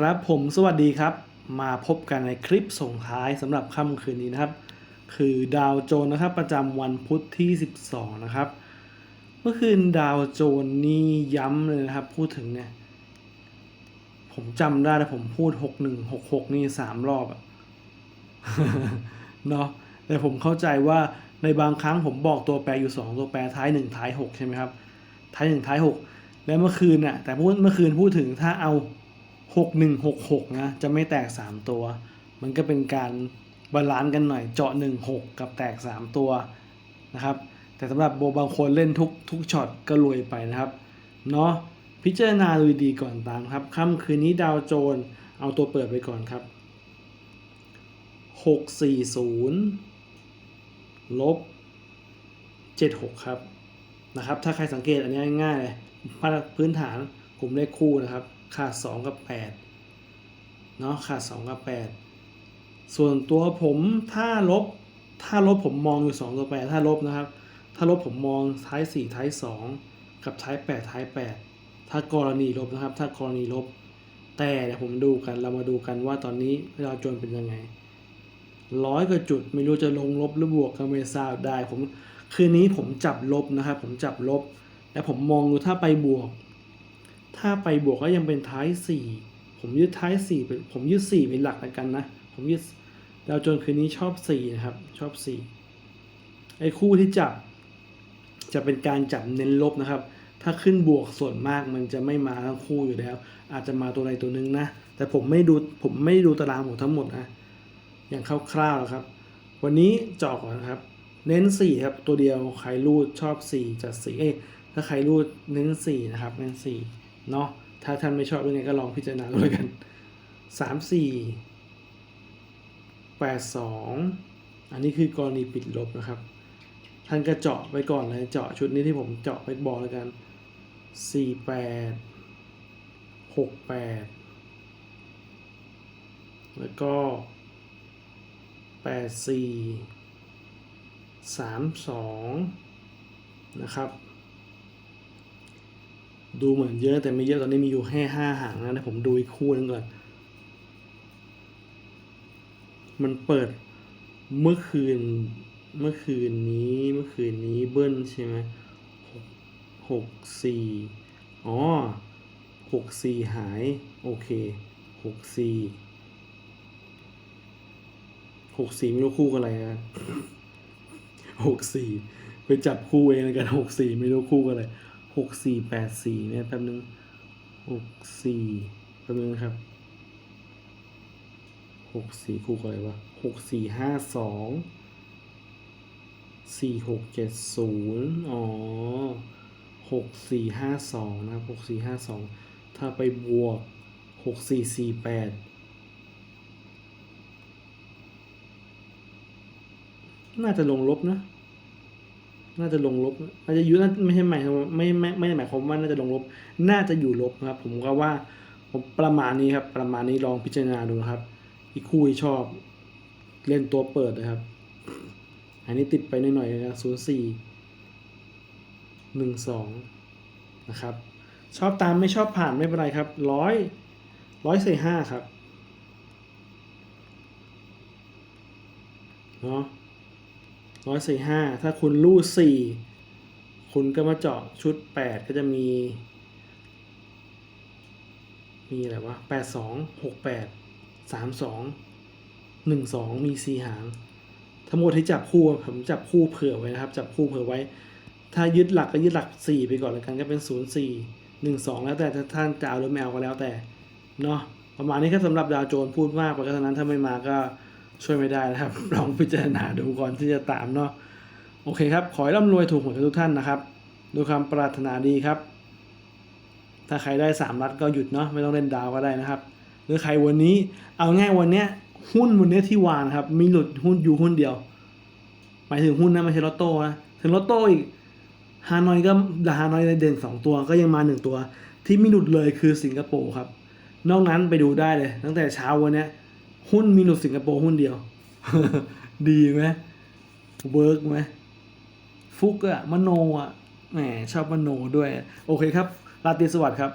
ครับผมสวัสดีครับ มาพบกันในคลิปส่งท้ายสำหรับค่ำคืนนี้นะครับ คือดาวโจนนะครับประจำวันพุธที่ 12 นะครับ เมื่อคืนดาวโจนนี่ย้ำเลยนะครับ พูดถึงเนี่ย ผมจำได้แต่ผมพูด 6166 นี่สามรอบอะเนาะแต่ผมเข้าใจว่าในบางครั้งผมบอกตัวแปรอยู่ 2 ตัวแปรท้าย 1 ท้าย 6 ใช่ไหมครับ ท้าย 1 ท้าย 6 แล้วเมื่อคืนน่ะแต่พูดเมื่อคืนพูดถึงถ้าเอา 6166 นะ จะไม่แตก 3 ตัว มันก็เป็นการบาลานซ์กันหน่อย เจาะ 16 กับแตก 3 ตัวนะครับ แต่สำหรับโบบางคนเล่นทุกทุกช็อตก็รวยไปนะครับ เนาะพิจารณาดูดีก่อนตามครับค่ำคืนนี้ดาวโจน เอาตัวเปิดไปก่อนครับ 640 ลบ 76 ครับนะครับ ถ้าใครสังเกตอันนี้ง่ายเลยพื้นฐานกลุ่มเลขคู่นะครับ ขาด 2 กับ8เนาะขาด 2 กับ 8 ส่วนตัวผมถ้าลบถ้าลบผมมองอยู่2ตัวแปรถ้าลบนะครับ ถ้าลบผมมองท้าย 4 ท้าย 2 กับท้าย 8 ท้าย 8 ถ้ากรณีลบนะครับ ถ้ากรณีลบ แต่เดี๋ยวผมดูกันเรามาดูกันว่าตอนนี้ดาจนเป็นยังไงร้อยกว่าจุดไม่รู้จะลงลบหรือบวกก็ไม่ทราบได้ผมคืนนี้ผมจับลบนะครับ ผมจับลบ และผมมองดูถ้าไปบวก ถ้าไปบวกก็ยังเป็นท้ายสี่ผมยึดท้ายสี่เป็นผมยึดสี่เป็นหลักแล้วกันนะ ผมยึดดาวโจนคืนนี้ชอบสี่นะครับ ชอบสี่ไอ้คู่ที่จับ จะเป็นการจับเน้นลบนะครับ ถ้าขึ้นบวกส่วนมากมันจะไม่มาทั้งคู่อยู่แล้ว อาจจะมาตัวใดตัวหนึ่งนะ แต่ผมไม่ดูผมไม่ดูตารางผมทั้งหมดนะอย่างคร่าวๆแล้วครับ วันนี้จาะก่อนนะครับ เน้น 4 ครับตัวเดียวใครรูดชอบ 4จัด4เอ้ถ้าใครรูดเน้น 4 นะครับเน้น 4 เนาะถ้าท่านไม่ชอบยังไงก็ลองพิจารณาด้วยกัน 3 4 8 2 อันนี้คือกรณีปิดลบนะครับ ท่านก็เจาะไปก่อนเลยเจาะชุดนี้ที่ผมเจาะไปบอกแล้วกัน 4 8 6 8 แล้วก็แปดสี่สามสองนะครับ ดูเหมือนเยอะแต่ไม่เยอะตอนนี้มีอยู่แค่ห้าหางนะเดี๋ยผมดูอีกคู่หนึงก่อน มันเปิดเมื่อคืนเมื่อคืนนี้เมื่อคืนนี้เบิ้ลใช่ไหมหกหกสี่อ๋อหกสี่หาย โอเคหกสี่หกสี่ไม่รู้คู่กับอะไรนะหกสี่ไปจับคู่เองแล้วกันหกสี่ไม่รู้คู่กับอะไร หกสี่แปดสี่เนี่ยแป๊บนึงหกสี่แป๊บนึงครับหกสี่คู่กับอะไรวะหกสี่ห้าสองสี่หกเจ็ดศูนย์อ๋อหกสี่ห้าสองนะครับหกสี่ห้าสองถ้าไปบวกหกสี่สี่แปดน่าจะลงลบนะ น่าจะลงลบน่าจะอยู่น่าไม่ใช่หมายไม่ไม่ไม่ได้หมายความว่าน่าจะลงลบ น่าจะอยู่ลบนะครับ ผมก็ว่าผมประมาณนี้ครับ ประมาณนี้ลองพิจารณาดูนะครับ อีกคู่ที่ชอบ เล่นตัวเปิดนะครับ อันนี้ติดไปหน่อยๆนะศูนย์สี่หนึ่งสองนะครับ ชอบตามไม่ชอบผ่านไม่เป็นไรครับร้อยร้อยใส่ห้าครับเนาะ ร้อยสี่ห้าถ้าคุณรูดสี่คุณก็มาเจาะชุดแปดก็จะมี มีอะไรวะแปดสองหกแปดสามสองหนึ่งสองมีสี่หาง ทั้งหมดที่จับคู่ผมจับคู่เผื่อไว้นะครับ จับคู่เผื่อไว้ ถ้ายึดหลักก็ยึดหลักสี่ไปก่อนแล้วกันก็เป็นศูนย์สี่หนึ่งสองแล้วแต่ถ้าท่านจะเอาหรือไม่เอาก็แล้วแต่เนาะประมาณนี้ก็สำหรับดาวโจนพูดมากเพราะฉะนั้นถ้าไม่มาก็ ช่วยไม่ได้นะครับ ลองพิจารณาดูก่อนที่จะตามเนาะโอเคครับ ขอให้ร่ำรวยถูกหวยกันทุกท่านนะครับด้วยความปรารถนาดีครับ ถ้าใครได้สามรัดก็หยุดเนาะไม่ต้องเล่นดาวก็ได้นะครับ หรือใครวันนี้เอาง่ายวันเนี้ยหุ้นวันนี้ที่วางนครับ มีหลุดหุ้นอยู่หุ้นเดียว หมายถึงหุ้นนะไม่ใช่ลอตโต้นะถึงลอตโต้อีกฮานอยก็ฮานอยในเด่นสองตัวก็ยังมาหนึ่งตัว ที่มีหลุดเลยคือสิงคโปร์ครับ นอกนั้นไปดูได้เลย ตั้งแต่เช้าวันเนี้ย หุ้นมีหลุดสิงคโปร์หุ้นเดียว ดีไหมเวิร์กไหมฟุกอะมโนอะแหมชอบมโนด้วย โอเคครับราตรีสวัสดิ์ครับ